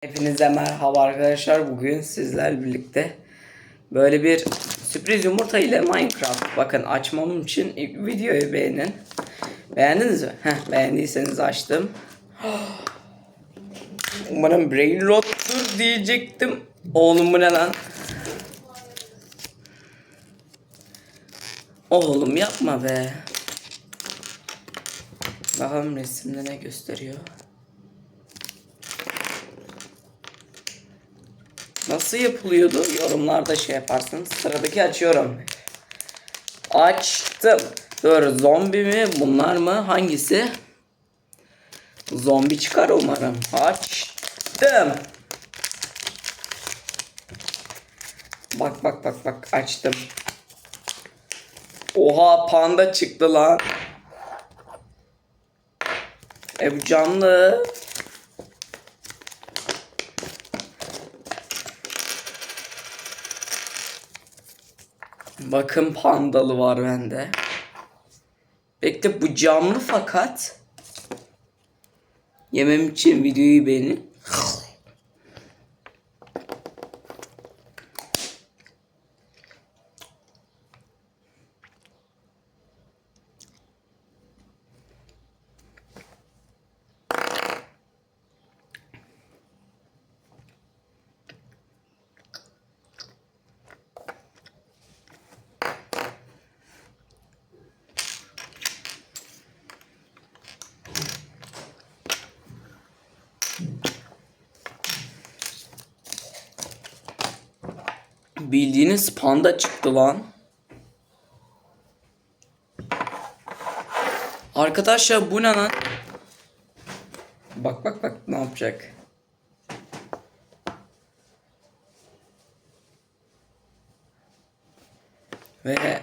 Hepinize merhaba arkadaşlar. Bugün sizler birlikte böyle bir sürpriz yumurta ile Minecraft. Bakın açmam için videoyu beğenin. Beğendiniz mi? Heh, beğendiyseniz açtım. Umarım brain rottur diyecektim. Oğlum bu ne lan? Oğlum yapma be. Bakalım resimde ne gösteriyor. Nasıl yapılıyordu? Yorumlarda şey yaparsınız. Sıradaki açıyorum. Açtım. Dur zombi mi? Bunlar mı? Hangisi? Zombi çıkar umarım. Açtım. Bak bak bak bak açtım. Oha panda çıktı lan. E bu canlı. Bakın pandalı var bende. Bekle bu camlı fakat yemem için videoyu beğenin. Bildiğiniz panda çıktı lan. Arkadaşlar bu ne lan? Bak bak bak ne yapacak. Ve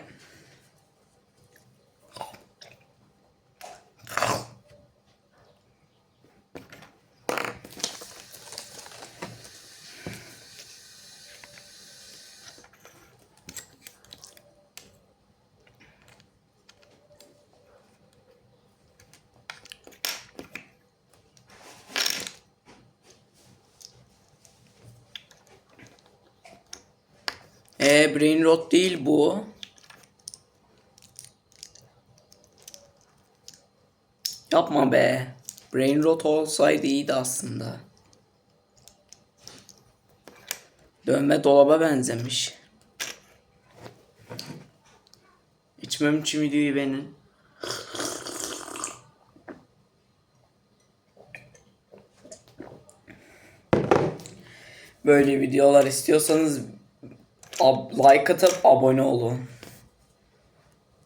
e, brain rot değil bu. Yapma be. Brain rot olsaydı iyiydi aslında. Dönme dolaba benzemiş. İçmem için videoyu beğenin. Böyle videolar istiyorsanız ab- like atıp abone olun.